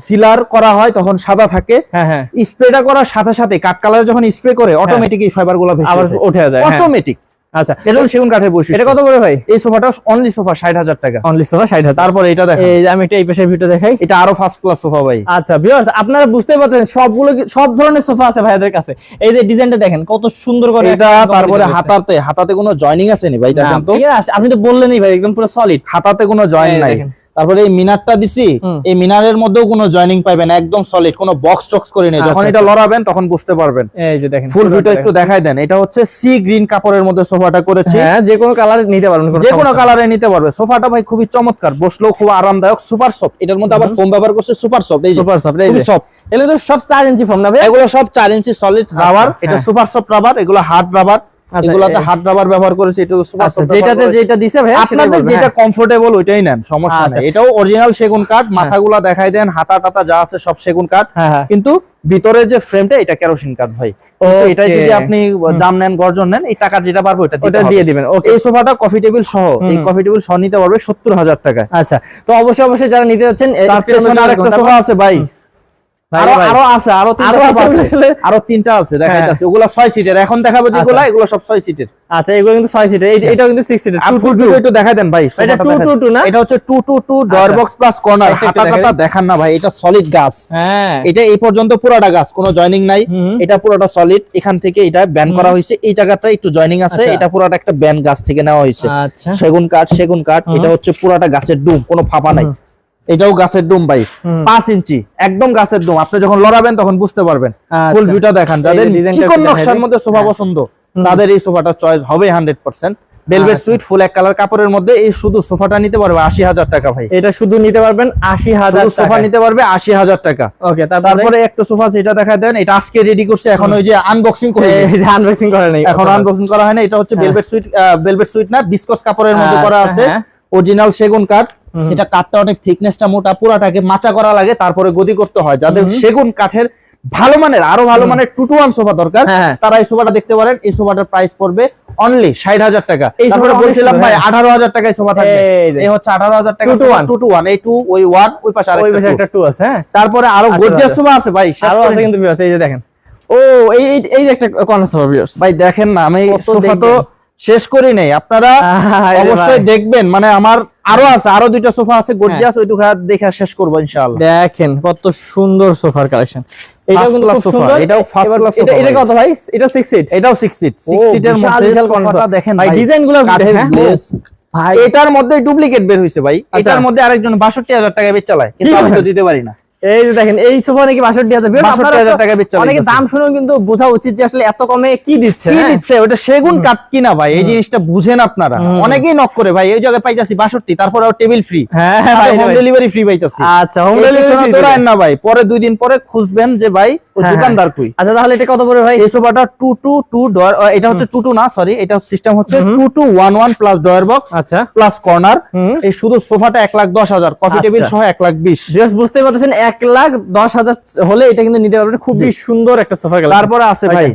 সিলার করা হয় তখন সাদা থাকে। হ্যাঁ হ্যাঁ। স্প্রেটা করার সাথে সাথে কাঠ কালার যখন স্প্রে করে অটোমেটিক এই ফাইবারগুলো আবার উঠে যায় হ্যাঁ। অটোমেটিক আচ্ছা। এটা সেগুন কাঠের এটা কত করে ভাই? এই সোফাটা অনলি সোফা ষাট হাজার টাকা। অনলি সোফা তারপরে এটা এই আমি এই ভিডিও দেখাই। এটা আরও ফার্স্ট ক্লাস সোফা ভাই। আচ্ছা ভিউয়ার্স আপনারা বুঝতে পারছেন সবগুলো সব ধরনের সোফা আছে ভাইদের কাছে। এই যে ডিজাইনটা দেখেন কত সুন্দর করে এটা তারপরে হাতাতে হাতাতে কোনো জয়নিং আছে নি ভাই দেখেন তো? আপনি তো বললেনই ভাই একদম পুরো সলিড হাতাতে কোনো জয়েন নাই। তারপরে এই মিনারটা দিছি এই মিনারের মধ্যেও কোনো জয়নিং পাবেন একদম সলিড কোনো বক্স টক্স করে নেই যখন এটা লড়াবেন তখন বুঝতে পারবেন। এই যে দেখেন ফুল ভিডিও একটু দেখাই দেন এটা হচ্ছে সি গ্রিন কাপড়ের মধ্যে সোফাটা করেছি। হ্যাঁ যে কোনো কালার নিতে পারবেন যে কোনো কালারে নিতে পারবে। সোফাটা ভাই খুবই চমৎকার বসলেও খুব আরামদায়ক সুপার সফট এটার মধ্যে আবার ফোম ব্যবহার করছে সুপার সফট এই সুপার সফট এই soft। এগুলো তো সব 4 ইঞ্চি ফোম না ভাই এগুলো সব চার ইঞ্চি সলিড রাবার এটা। সুপার সফট রাবার এগুলো হার্ড রাবার এগুলাতে এ- রাবার ব্যবহার করেছি এটা সুপার আচ্ছা সফট যেটাতে যেটা দিছে ভাই আপনাদের যেটা কমফোর্টেবল ওইটাই নেন সমস্যা আচ্ছা। এটাও অরিজিনাল সেগুন কাঠ মাথাগুলা দেখাই দেন হাতা টাতা যা আছে সব সেগুন কাঠ। হ্যাঁ হ্যাঁ। কিন্তু ভিতরের যে ফ্রেমটা এটা কেরোসিন কাঠ ভাই। এটাই যদি আপনি দাম নেন গর্জন নেন এই টাকা যেটা পারব এটা দিয়ে। দিবেন এই সোফাটা কফি টেবিল সহ এই। কফি টেবিল সহ নিতে পারবে সত্তর হাজার টাকা আচ্ছা তো অবশ্যই অবশ্যই যারা নিতে যাচ্ছেন এ, তার screen number পেছনে আরেকটা যোগাযোগ করুন। সোফা আছে ভাই, আরও আছে আরও তিনটা আরও আছে আছে। আসলে? আরও তিনটা আছে দেখাইতাছি ওগুলা ছয় সিটের এখন দেখাবো যেগুলা এগুলো সব সিটের আচ্ছা এগুলো কিন্তু 6 সিটের এটাও কিন্তু 6 সিটের আর ফুল ভিডিও একটু দেখাই দেন ভাই এটা সোফাটা 2 দেখাই। 2 2 না? এটা হচ্ছে আচ্ছা। Box plus corner. দেখান না ভাই এটা সলিড গাছ। হ্যাঁ। এটা এই পর্যন্ত পুরাটা গাছ কোনো জয়নিং নাই। এটা পুরোটা সলিড এখান থেকে এটা ব্যান করা হয়েছে। এই জায়গাটা একটু জয়নিং আছে। আচ্ছা। এটা পুরোটা একটা ব্যান গাছ থেকে নেওয়া হয়েছে। আচ্ছা। সেগুন কাঠ সেগুন কাঠ। এটা হচ্ছে পুরাটা গাছের ডুম কোনো ফাঁপা নাই। এটাও গাছের ডুম ভাই। পাঁচ ইঞ্চি একদম গাছের ডুম আপনি যখন লড়াবেন তখন বুঝতে পারবেন। আচ্ছা। ফুল ভিউটা দেখান। যাদের চিকন নকশার মধ্যে সোফা হ্যাঁ। পছন্দ তাদের এই সোফাটা চয়েস হবে হান্ড্রেড পার্সেন্ট আচ্ছা। সুইট ফুল এক কালার কাপড়ের মধ্যে। এই শুধু সোফাটা নিতে পারবে আশি হাজার টাকা ভাই। এটা শুধু নিতে পারবেন 80000 শুধু সোফা নিতে পারবে আশি হাজার টাকা। ওকে তারপরে? একটা সোফা যেটা দেখা দেন। এটা আজকে রেডি করছে এখন ওই যে আনবক্সিং করে আনবক্সিং করে নাই। এখন আনবক্সিং করা হয় না এটা হচ্ছে হ্যাঁ। ভেলভেট সুইট ভেলভেট সুইট না বিসকস কাপড়ের মধ্যে করা আচ্ছা, আছে। হ্যাঁ। অরিজিনাল সেগুন কাঠ। এটা কাঠটা অনেক থিকনেসটা মোটা পুরাটাকে মাচা করা লাগে তারপরে গদি করতে হয়। যাদের সেগুন কাঠের ভালো মানের আরও ভালো মানের টু টু ওয়ান সোফা দরকার হ্যাঁ। তারা এই সোফাটা দেখতে পারেন। এই সোফাটার প্রাইস পড়বে অনলি ষাট হাজার টাকা। এই সোফাটা বলছিলাম ভাই আঠারো হাজার টাকায় সোফা থাকবে। এই হচ্ছে আঠারো হাজার টাকা 2 to 1 টু টু ওয়ান এই টু ওই ওয়ান ওই পাশে ওই পাশে একটা। 2 আছে হ্যাঁ। তারপরে আরও আচ্ছা, গর্জিয়াস আচ্ছা। সোফা আছে ভাই আরও আছে কিন্তু এই যে দেখেন। ও এই এই- যে একটা কর্নার সোফা ভিউয়ার্স ভাই দেখেন না আমি সোফা তো? শেষ করি নাই। আপনারা অবশ্যই দেখবেন। মানে আমার আরও আছে আরও দুইটা সোফা আছে গর্জিয়াস। ওইটুকু দেখে শেষ করব ইনশাআল্লাহ। দেখেন কত সুন্দর সোফার কালেকশন এটাও First কিন্তু class খুব সুন্দর। এটাও first এবার class এটা- ভাই। কত ভাই? এটা 6 সিট এটাও সিক্স সিট সিক্স ও, সিটের মধ্যে সোফাটা দেখেন ভাই, ভাই। গুলো কাঠের glaze। ভাই। এটার মধ্যে ডুপ্লিকেট বের হয়েছে ভাই। আচ্ছা। এটার মধ্যে আরেকজন বাষট্টি হাজার টাকা বেচ চালায় কিন্তু আমি তো দিতে পারি না। এই যে দেখেন এই সোফা নাকি 62000 বিয়ার 62,000 টাকা বেচা অনেকে দাম শুনেও কিন্তু বোঝা উচিত যে আসলে এত কমে কি দিচ্ছে কি হ্যাঁ? দিচ্ছে? ওটা সেগুন কাঠ কিনা ভাই? এই জিনিসটা বুঝেন আপনারা। অনেকেই নক করে ভাই এই জায়গায় পাইতাছি বাষট্টি তারপরে টেবিল ফ্রি হ্যাঁ হ্যাঁ হোম ডেলিভারি ফ্রি পাইতাছি। আচ্ছা হোম ডেলিভারি না ভাই পরে দুই দিন পরে খুঁজবেন যে ভাই হ্যাঁ, দোকানদার কই? আচ্ছা তাহলে এটা কত পড়বে ভাই? এই সোফাটা টু টু টু ডয়ার এটা হচ্ছে টু টু না সরি এটা সিস্টেম হচ্ছে two two one one plus drawer box আচ্ছা। প্লাস কর্নার এই শুধু সোফাটা এক লাখ দশ হাজার কফি আচ্ছা। টেবিল সহ এক লাখ বিশ। জাস্ট বুঝতে পারতেছেন এক লাখ দশ হাজার হলে এটা কিন্তু নিতে পারবেন। খুবই সুন্দর একটা সোফা গেল তারপরে আছে ভাই।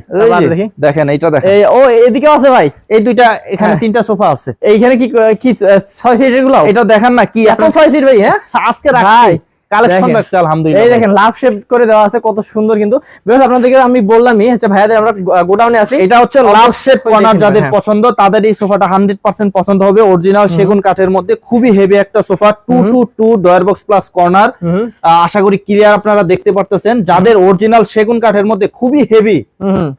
দেখেন এইটা দেখেন। ও এদিকেও আছে ভাই। এই দুইটা এখানে হ্যাঁ। তিনটা সোফা আছে। এইখানে কি কি ছয় সিটেরগুলো? এটা দেখেন না কি এত ছয় সিট ভাই হ্যাঁ? আজকে রাখছি। ভাই, কালেকশন। রাখছে আলহামদুলিল্লাহ এই দেখেন লাভ শেপ করে দেওয়া আছে কত সুন্দর কিন্তু। বেশ আপনাদেরকে আমি বললামই হচ্ছে ভাইয়াদের আমরা গোডাউনে আছি। এটা হচ্ছে লাভ শেপ কর্নার যাদের হ্যাঁ। পছন্দ তাদের এই সোফাটা হান্ড্রেড পার্সেন্ট পছন্দ হবে। অরিজিনাল সেগুন কাঠের মধ্যে খুবই হেভি একটা sofa two two two drawer box plus corner. আশা করি ক্লিয়ার আপনারা দেখতে পারতেছেন। যাদের অরিজিনাল সেগুন কাঠের মধ্যে খুবই হেভি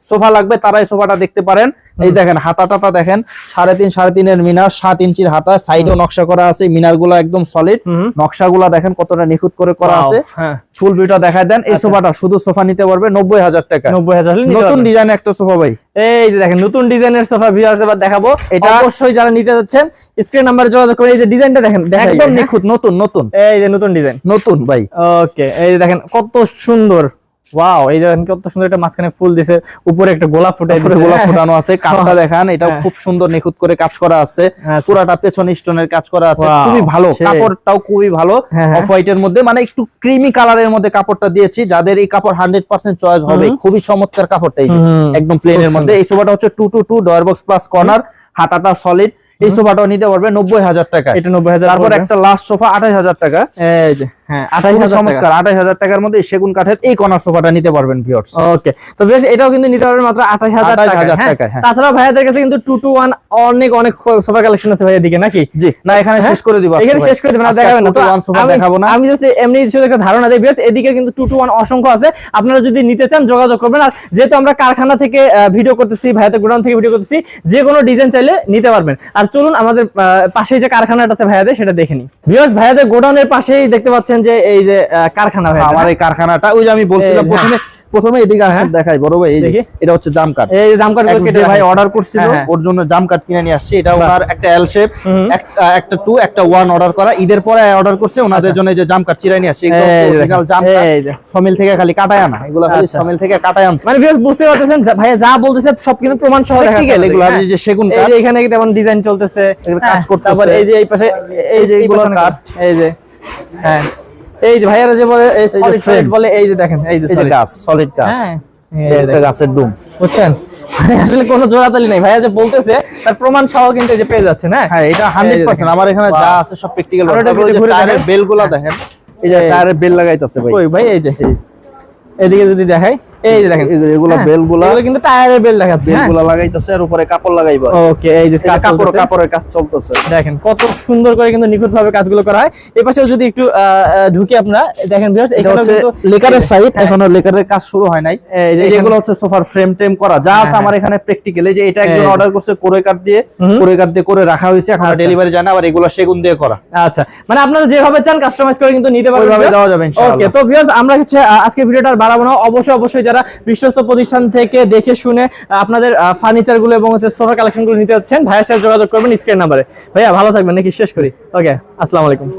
সোফা লাগবে তারা এই সোফাটা দেখতে পারেন। এই দেখেন হাতা টাতা দেখেন সাড়ে তিন সাড়ে তিনের মিনার সাত ইঞ্চির হাতা সাইডেও নকশা করা আছে মিনারগুলো একদম সলিড হুম। নকশা গুলা দেখেন কতটা নিখুঁত করে করা আছে। হ্যাঁ। ফুল ভিউটা দেখায় দেন। এই আচ্ছা। সোফাটা শুধু সোফা নিতে পারবে নব্বই হাজার টাকা। নব্বই হাজার নতুন ডিজাইন একটা সোফা ভাই। এই যে দেখেন নতুন ডিজাইনের সোফা ভিউয়ার্স এবার দেখাবো। এটা অবশ্যই যারা নিতে যাচ্ছেন স্ক্রিন নাম্বারে যোগাযোগ করে এই যে ডিজাইনটা দেখেন একদম হ্যাঁ? নিখুঁত নতুন নতুন। এই যে নতুন ডিজাইন নতুন ভাই। ওকে এই যে দেখেন কত সুন্দর। ওয়াও এই যে কত সুন্দর একটা মাঝখানে ফুল দিছে উপরে একটা গোলাপ ফুটে উপরে গোলাপ ফুটানো আছে কাঠটা দেখান এটা হ্যাঁ। খুব সুন্দর নিখুঁত করে কাজ করা আছে। আচ্ছা। পুরাটা পেছনে স্টোনের কাজ করা আছে খুবই ভালো কাপড়টাও খুবই ভালো। হ্যাঁ, হ্যাঁ। অফ হোয়াইটের মধ্যে মানে একটু ক্রিমি কালারের মধ্যে কাপড়টা দিয়েছি যাদের এই কাপড় হান্ড্রেড পার্সেন্ট চয়েস হবে খুবই চমৎকার কাপড়টা একদম প্লেনের মধ্যে। এই সোফাটা হচ্ছে two two two drawer box plus corner হাতাটা সলিড এই সোফাটাও নিতে পারবে নব্বই হাজার টাকা। এটা নব্বই হাজার তারপর একটা লাস্ট সোফা আঠাশ হাজার টাকা। এই যে হ্যাঁ আঠাশ খুবই হাজার টাকা। চমৎকার আঠাশ হাজার টাকার মধ্যে এই সেগুন কাঠের এই সোফাটা নিতে পারবেন ওকে তো বেশ এটাও কিন্তু নিতে পারবেন মাত্র আঠাশ হাজার 28,000 টাকা হ্যাঁ? হ্যাঁ। তাছাড়া ভাইয়াদের কাছে কিন্তু টু টু ওয়ান অনেক অনেক সোফা কালেকশন আছে ভাইয়া দিকে নাকি? জি না এখানে শেষ করে দিব হ্যাঁ? এখানে। শেষ করে দেবেন দেখাবেন না। আমি- দেখাবো না। আমি জাস্ট এমনি শুধু একটা ধারণা দিই বেশ এদিকে কিন্তু টু টু ওয়ান অসংখ্য আছে। আপনারা যদি নিতে চান যোগাযোগ করবেন। আর যেহেতু আমরা কারখানা থেকে ভিডিও করতেছি ভাইয়াদের গোডাউন থেকে ভিডিও করতেছি যে কোনো ডিজাইন চাইলে নিতে পারবেন। আর চলুন আমাদের পাশেই যে কারখানাটা আছে ভাইয়াদের সেটা দেখে নিই। বিয়স ভাইয়াদের গোডাউনের পাশেই দেখতে পাচ্ছেন যে এই যে কারখানা ভাইয়া আমার এই কারখানাটা ওই যে আমি বলছিলাম এই, প্রথমে প্রথমে এদিকে আসেন হ্যাঁ। দেখাই বড় ভাই এই যে। এটা হচ্ছে জাম কাঠ এই যে জামকাট এক যে ভাই অর্ডার করছিল হ্যাঁ, হ্যাঁ। ওর জন্য জাম কাঠ কিনে নিয়ে আসছি এটা ওনার একটা এল শেপ একটা একটা টু একটা ওয়ান অর্ডার করা ঈদের পরে অর্ডার করছে ওনাদের জন্য এই যে জাম কাঠ চিরাই নিয়ে আসছি এগুলো আচ্ছা। অরিজিনাল জাম সমিল থেকে খালি কাটায় আনা এগুলো খালি আচ্ছা। সমিল থেকে কাটায় আনছে মানে ভিউয়ার্স বুঝতে পারতেছেন ভাইয়া যা বলতেছে সব কিন্তু প্রমাণ সহ দেখা যাচ্ছে এগুলো, আর। এই যে সেগুন এই যে এখানে তেমন ডিজাইন চলতেছে কাজ করতেছে। তারপর এই যে এই পাশে এই যে এইগুলো। কাঠ এই যে হ্যাঁ এই যে ভাইয়ারা যে বলে এই সলিড সলিড বলে এই যে দেখেন এই যে সলিড গ্যাস গাছ সলিড গাছ। হ্যাঁ এটা গাছের ডুম। বুঝছেন? মানে আসলে কোনো জোরাতালি নাই। ভাইয়া যে বলতেছে তার প্রমাণ সহ কিন্তু এই যে পেয়ে যাচ্ছে না হ্যাঁ এটা হান্ড্রেড পার্সেন্ট। আমার এখানে যা আছে সব প্র্যাকটিক্যাল এটা টায়ারের বেলগুলো বেলগুলা দেখেন। এই যে। টায়ারের বেল লাগাইতেছে ভাই। ওই ভাই এই যে। এদিকে যদি দেখাই। এই যে দেখেন এগুলো- হ্যাঁ, বেলগুলা- এগুলো কিন্তু টায়ারের বেল দেখাচ্ছে হ্যাঁ। গুলা লাগাইতেছে আর উপরে কাপড় লাগাইবা। ওকে এই যে কাপড় কাপড়ের কাজ চলতেছে। দেখেন কত সুন্দর করে কিন্তু নিখুঁতভাবে কাজগুলো করা হয়। এই পাশেও যদি একটু ঢুকি আপনারা দেখেন এটা এখানেও কিন্তু লেকারের সাইড হ্যাঁ, এখনও লেকারের কাজ শুরু হয় নাই। এই যে হচ্ছে সোফার ফ্রেম টেম করা যা আছে আমার এখানে প্র্যাকটিক্যাল যে এটা একজন অর্ডার করছে কোরে কাঠ দিয়ে কোরে কাঠ দিয়ে করে রাখা হয়েছে এখন আচ্ছা। ডেলিভারি জানা আবার এগুলো সেগুন দিয়ে করা। আচ্ছা মানে আপনারা যেভাবে চান কাস্টমাইজ করে কিন্তু নিতে পারবেন ওইভাবে দেওয়া যাবে ইনশাআল্লাহ। ওকে তো ভিউয়ার্স আমরা হচ্ছে আজকে ভিডিওটা বাড়াবো না অবশ্যই অবশ্যই যারা বিশ্বস্ত প্রতিষ্ঠান থেকে দেখে শুনে আপনাদের ফার্নিচারগুলো এবং হচ্ছে সোফা কালেকশনগুলো নিতে যাচ্ছেন, ভাইয়ের সাথে যোগাযোগ করবেন স্ক্রিন নাম্বারে। ভাইয়া, ভালো থাকবেন, নাকি শেষ করি? ওকে আসসালামু আলাইকুম।